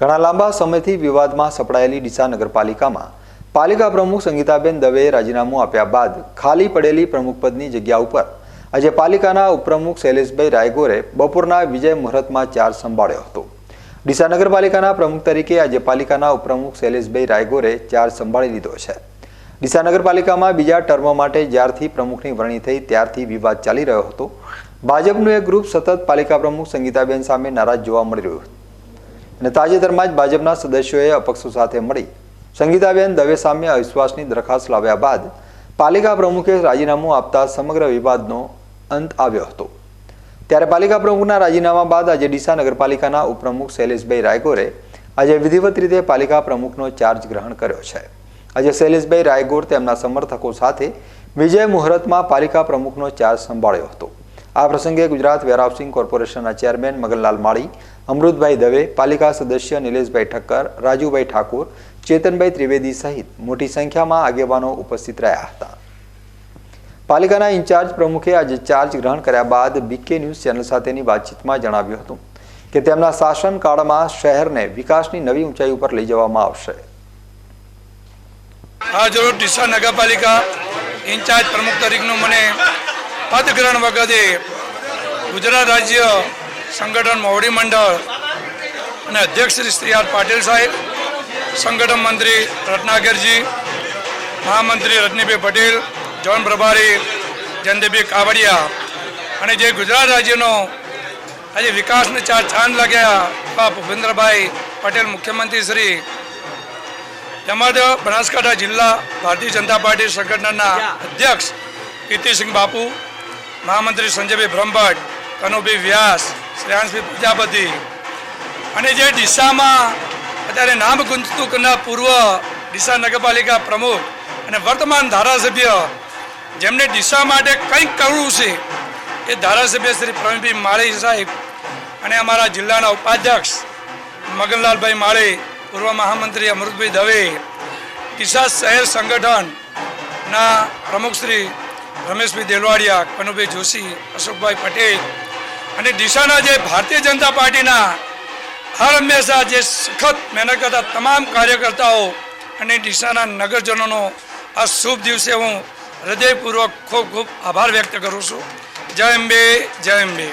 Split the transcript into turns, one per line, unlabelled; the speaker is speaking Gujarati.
ઘણા લાંબા સમયથી વિવાદમાં સપડાયેલી ડીસા નગરપાલિકામાં પાલિકા પ્રમુખ સંગીતાબેન દવેએ રાજીનામું આપ્યા બાદ ખાલી પડેલી પ્રમુખપદની જગ્યા ઉપર આજે પાલિકાના ઉપપ્રમુખ શૈલેષભાઈ રાયગોરે બપોરના વિજય મુહૂર્તમાં ચાર્જ સંભાળ્યો હતો. ડીસા નગરપાલિકાના પ્રમુખ તરીકે આજે પાલિકાના ઉપપ્રમુખ શૈલેષભાઈ રાયગોરે ચાર્જ સંભાળી લીધો છે. ડીસા નગરપાલિકામાં બીજા ટર્મ માટે જ્યારથી પ્રમુખની વરણી થઈ ત્યારથી વિવાદ ચાલી રહ્યો હતો. ભાજપનું એક ગ્રુપ સતત પાલિકા પ્રમુખ સંગીતાબેન સામે નારાજ જોવા મળી રહ્યું હતું. અને તાજેતરમાં જ ભાજપના સદસ્યોએ અપક્ષો સાથે મળી સંગીતાબેન દવે સામે અવિશ્વાસની દરખાસ્ત લાવ્યા બાદ પાલિકા પ્રમુખે રાજીનામું આપતા સમગ્ર વિવાદનો અંત આવ્યો હતો. ત્યારે પાલિકા પ્રમુખના રાજીનામા બાદ આજે ડીસા નગરપાલિકાના ઉપપ્રમુખ શૈલેષભાઈ રાયગોરે આજે વિધિવત રીતે પાલિકા પ્રમુખનો ચાર્જ ગ્રહણ કર્યો છે. આજે શૈલેષભાઈ રાયગોર તેમના સમર્થકો સાથે વિજય મુહૂર્તમાં પાલિકા પ્રમુખનો ચાર્જ સંભાળ્યો હતો. આ પ્રસંગે ગુજરાત વેરહાઉસિંગ કોર્પોરેશનના ચેરમેન મગનલાલ માળી, અમૃતભાઈ દવે, પાલિકા સદસ્ય નિલેશભાઈ ઠક્કર, રાજુભાઈ ઠાકોર, ચેતનભાઈ ત્રિવેદી સહિત મોટી સંખ્યામાં આગેવાનો ઉપસ્થિત રહ્યા હતા. પાલિકાના ઇન્ચાર્જ પ્રમુખે આજે ચાર્જ ગ્રહણ કર્યા બાદ બીકે ન્યૂઝ ચેનલ સાથેની વાતચીતમાં જણાવ્યું હતું કે તેમના શાસનકાળમાં શહેરને વિકાસની નવી ઊંચાઈ ઉપર લઈ જવામાં આવશે.
આ જરૂર. ડીસા નગરપાલિકા ઇન્ચાર્જ પ્રમુખ તરીકેનું મને પદગ્રહણ વખતે ગુજરાત રાજ્ય સંગઠન મોવડી મંડળ અને અધ્યક્ષ શ્રી શ્રી આર પાટીલ સાહેબ, સંગઠન મંત્રી રત્નાકરજી, મહામંત્રી રજનીભાઈ પટેલ જોન પ્રભારી જયંતિભાઈ કાવડિયા અને જે ગુજરાત રાજ્યનો આજે વિકાસને ચાર ચાંદ લાગ્યા એવા ભૂપેન્દ્રભાઈ પટેલ મુખ્યમંત્રી શ્રી તેમજ બનાસકાંઠા જિલ્લા ભારતીય જનતા પાર્ટી સંગઠનના અધ્યક્ષ કીર્તિસિંહ બાપુ મહામંત્રી સંજયભાઈ બ્રહ્મભટ્ટ, કનુભાઈ વ્યાસ શ્રેયાંશભાઈ પ્રજાપતિ. અને જે ડીસામાં અત્યારે નામ ગુંજતું કરનાર પૂર્વ ડીસા નગરપાલિકા પ્રમુખ અને વર્તમાન ધારાસભ્ય, જેમને ડીસા માટે કંઈક કરવું છે, એ ધારાસભ્ય શ્રી પ્રવીણભાઈ માળી સાહેબ અને અમારા જિલ્લાના ઉપાધ્યક્ષ મગનલાલભાઈ માળી, પૂર્વ મહામંત્રી અમૃતભાઈ દવે, ડીસા શહેર સંગઠનના પ્રમુખ શ્રી રમેશભાઈ દેલવાડિયા, કનુભાઈ જોશી, અશોકભાઈ પટેલ અને ડીસાના જે ભારતીય જનતા પાર્ટીના હર હંમેશા જે સખત મહેનત કરતા તમામ કાર્યકર્તાઓ અને ડીસાના નગરજનોનો આ શુભ દિવસે હું હૃદયપૂર્વક ખૂબ ખૂબ આભાર વ્યક્ત કરું છું. જય અંબે જય અંબે.